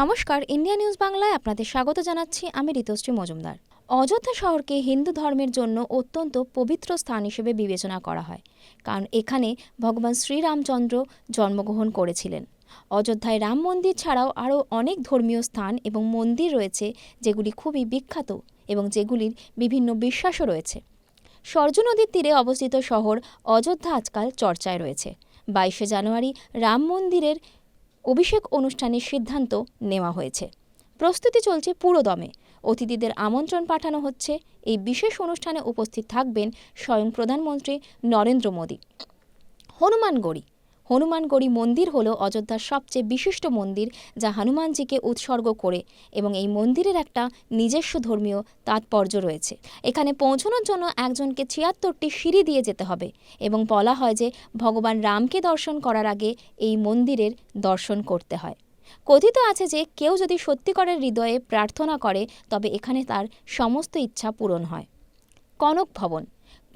নমস্কার, India news বাংলায় আপনাদের স্বাগত জানাচ্ছি। আমি ঋতুশ্রী মজুমদার। অযোধ্যা শহরকে হিন্দু ধর্মের জন্য অত্যন্ত পবিত্র স্থান হিসেবে বিবেচনা করা হয়, কারণ এখানে ভগবান শ্রীরামচন্দ্র জন্মগ্রহণ করেছিলেন। অযোধ্যায় রাম মন্দির ছাড়াও আরও অনেক ধর্মীয় স্থান এবং মন্দির রয়েছে, যেগুলি খুবই বিখ্যাত এবং যেগুলির বিভিন্ন বিশ্বাসও রয়েছে। সরজু নদীর তীরে অবস্থিত শহর অযোধ্যা আজকাল চর্চায় রয়েছে। বাইশে জানুয়ারি রাম মন্দিরের অভিষেক অনুষ্ঠানের সিদ্ধান্ত নেওয়া হয়েছে। প্রস্তুতি চলছে পুরোদমে। অতিথিদের আমন্ত্রণ পাঠানো হচ্ছে। এই বিশেষ অনুষ্ঠানে উপস্থিত থাকবেন স্বয়ং প্রধানমন্ত্রী নরেন্দ্র মোদী। হনুমানগড়ি হনুমানগড়ি মন্দির হল অযোধ্যার সবচেয়ে বিশিষ্ট মন্দির যা হনুমানজিকে উৎসর্গ করে এবং এই মন্দিরের একটা নিজস্ব ধর্মীয় তাৎপর্য রয়েছে। এখানে পৌঁছানোর জন্য একজনকে ছিয়াত্তরটি সিঁড়ি দিয়ে যেতে হবে এবং বলা হয় যে ভগবান রামকে দর্শন করার আগে এই মন্দিরের দর্শন করতে হয়। কথিত আছে যে কেউ যদি সত্যিকারের হৃদয়ে প্রার্থনা করে তবে এখানে তার সমস্ত ইচ্ছা পূরণ হয়। কনক ভবন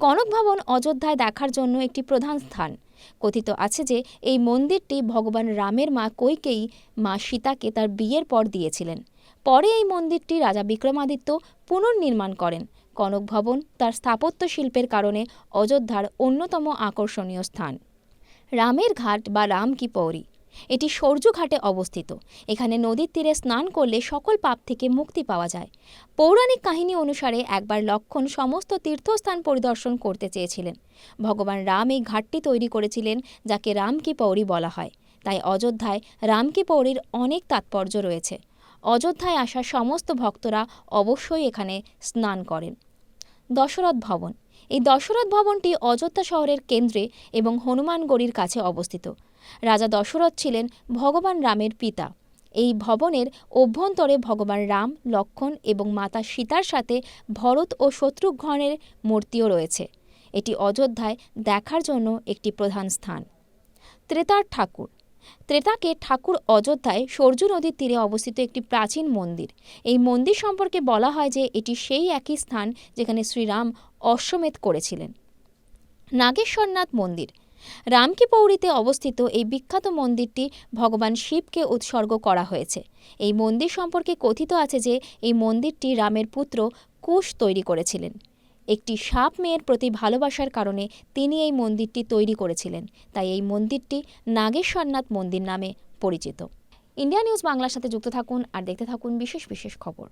কনক ভবন অযোধ্যায় দেখার জন্য একটি প্রধান স্থান। কথিত আছে যে, এই মন্দিরটি ভগবান রামের মা কৈকেয়ী, মা সীতাকে তার বিয়ের পর দিয়েছিলেন। পরে এই মন্দিরটি রাজা বিক্রমাদিত্য পুনর্নির্মাণ করেন। কনক ভবন তার স্থাপত্য শিল্পের কারণে অযোধ্যার অন্যতম আকর্ষণীয় স্থান। রামের ঘাট বা রাম কি পৌরি? এটি সরজু ঘাটে অবস্থিত। এখানে নদীর তীরে স্নান করলে সকল পাপ থেকে মুক্তি পাওয়া যায়। পৌরাণিক কাহিনী অনুসারে একবার লক্ষণ সমস্ত তীর্থস্থান পরিদর্শন করতে চেয়েছিলেন। ভগবান রাম এই ঘাটটি তৈরি করেছিলেন, যাকে রাম কি পৌরি বলা হয়। তাই অযোধ্যায় রাম কি পৌরির অনেক তাৎপর্য রয়েছে। অযোধ্যায় আসা সমস্ত ভক্তরা অবশ্যই এখানে স্নান করেন। দশরথ ভবন। এই দশরথ ভবনটি অযোধ্যা শহরের কেন্দ্রে এবং হনুমানগড়ির কাছে অবস্থিত। রাজা দশরথ ছিলেন ভগবান রামের পিতা। এই ভবনের অভ্যন্তরে ভগবান রাম, লক্ষণ এবং মাতা সীতার সাথে ভরত ও শত্রুঘ্নের মূর্তিও রয়েছে। এটি অযোধ্যায় দেখার জন্য একটি প্রধান স্থান। ত্রেতার ঠাকুর। ত্রেতাকে ঠাকুর অযোধ্যায় সরজু নদীর তীরে অবস্থিত একটি প্রাচীন মন্দির। এই মন্দির সম্পর্কে বলা হয় যে এটি সেই একই স্থান যেখানে শ্রীরাম অশ্বমেধ করেছিলেন। নাগেশ্বরনাথ মন্দির। রামকি পৌরীতে অবস্থিত এই বিখ্যাত মন্দিরটি ভগবান শিবকে উৎসর্গ করা হয়েছে। এই মন্দির সম্পর্কে কথিত আছে যে এই মন্দিরটি রামের পুত্র কুশ তৈরি করেছিলেন। একটি সাপ মেয়ের প্রতি ভালোবাসার কারণে তিনি এই মন্দিরটি তৈরি করেছিলেন। তাই এই মন্দিরটি নাগেশ্বরনাথ মন্দির নামে পরিচিত। ইন্ডিয়া নিউজ বাংলার সাথে যুক্ত থাকুন আর দেখতে থাকুন বিশেষ বিশেষ খবর।